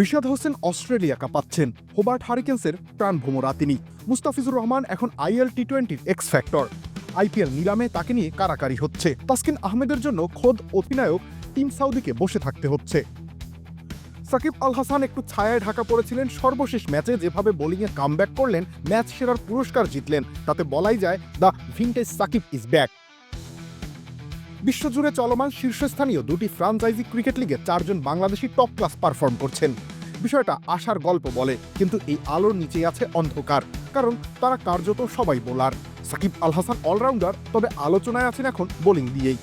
Rishad Hossain Australia কাঁপাচ্ছেন Hobart হারিকেন্সের প্রাণভোমরা তিনি। মুস্তাফিজুর রহমান এখন আইএল টি টোয়েন্টির এক্স ফ্যাক্টর আইপিএল নিলামে তাকে নিয়ে কারাকারি হচ্ছে। তাসকিন আহমেদের জন্য খোদ অধিনায়ক টিম সাউদিকে বসে থাকতে হচ্ছে। সাকিব আল হাসান একটু ছায়ায় ঢাকা পড়েছিলেন। সর্বশেষ ম্যাচে যেভাবে বোলিংয়ে কামব্যাক করলেন, ম্যাচ সেরার পুরস্কার জিতলেন। তাতে বলাই যায়, the vintage Shakib is back. বিশ্বজুড়ে চলমান শীর্ষস্থানীয় দুটি ফ্রাঞ্চাইজি ক্রিকেট লিগে চারজন বাংলাদেশি টপ ক্লাস পারফর্ম করছেন। বিষয়টা আশার গল্প বলে, কিন্তু এই আলোর নিচে আছে অন্ধকার, কারণ তারা কার্যত সবাই বোলার। সাকিব আল হাসান অলরাউন্ডার, তবে আলোচনায় আছেন এখন বোলিং দিয়েই।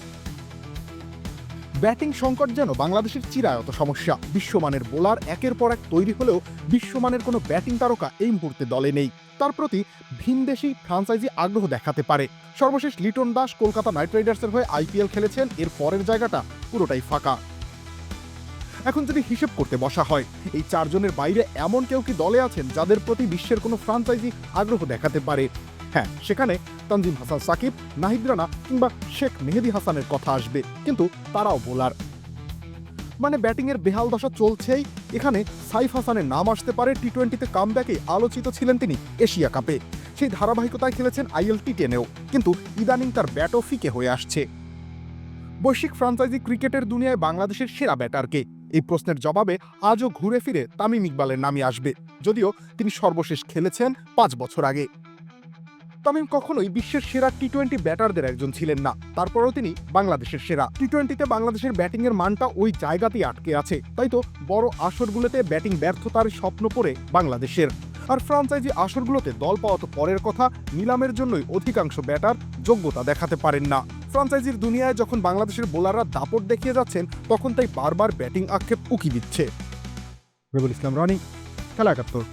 ব্যাটিং সংকট যেন বাংলাদেশের চিরায়ত সমস্যা। বিশ্বমানের বোলার একের পর এক তৈরি হলেও বিশ্বমানের কোনো ব্যাটিং তারকা এই মুহূর্তে দলে নেই। তার প্রতি ভিনদেশি ফ্রাঞ্চাইজি আগ্রহ দেখাতে পারে। সর্বশেষ লিটন দাস কলকাতা নাইট রাইডার্সের হয়ে আইপিএল খেলেছেন, এর পরের জায়গাটা পুরোটাই ফাঁকা। এখন যদি হিসেব করতে বসা হয়, এই চারজনের বাইরে এমন কেউ কি দলে আছেন যাদের প্রতি বিশ্বের কোনো ফ্রাঞ্চাইজি আগ্রহ দেখাতে পারে? হ্যাঁ সেখানে তানজিম হাসান সাকিব, নাহিদ রানা কিংবা শেখ মেহেদি হাসানের কথা আসবে, কিন্তু তারাও বোলার। মানে ব্যাটিংয়ের বেহাল দশা চলছেই, এখানে সাইফ হাসানের নাম আসতে পারে টি টোয়েন্টিতে কামব্যাকে আলোচিত ছিলেন তিনি এশিয়া কাপে। সেই ধারাবাহিকতায় খেলেছেন আইএল টি টেনেও কিন্তু ইদানিং তার ব্যাটও ফিকে হয়ে আসছে। বৈশ্বিক ফ্রাঞ্চাইজি ক্রিকেটের দুনিয়ায় বাংলাদেশের সেরা ব্যাটারকে? এই প্রশ্নের জবাবে আজও ঘুরে ফিরে তামিম ইকবালের নামই আসবে, যদিও তিনি সর্বশেষ খেলেছেন পাঁচ বছর আগে। তামিম কখনোই বিশ্বের সেরা টি টোয়েন্টি ব্যাটারদের একজন ছিলেন না। তারপরেও তিনি বাংলাদেশের সেরা। টি টোয়েন্টিতে বাংলাদেশের ব্যাটিংয়ের মানটা ওই জায়গাতেই আটকে আছে। তাই তো বড় আসরগুলোতে ব্যাটিং ব্যর্থতার স্বপ্ন পড়ে বাংলাদেশের। আর ফ্রাঞ্চাইজি আসরগুলোতে দল পাওয়া তো পরের কথা, নিলামের জন্যই অধিকাংশ ব্যাটার যোগ্যতা দেখাতে পারেন না। ফ্রাঞ্চাইজির দুনিয়ায় যখন বাংলাদেশের বোলাররা দাপট দেখিয়ে যাচ্ছেন, তখন তাই বারবার ব্যাটিং আক্ষেপ উকি দিচ্ছে। রবিউল ইসলাম রনি, খেলা একাত্তর।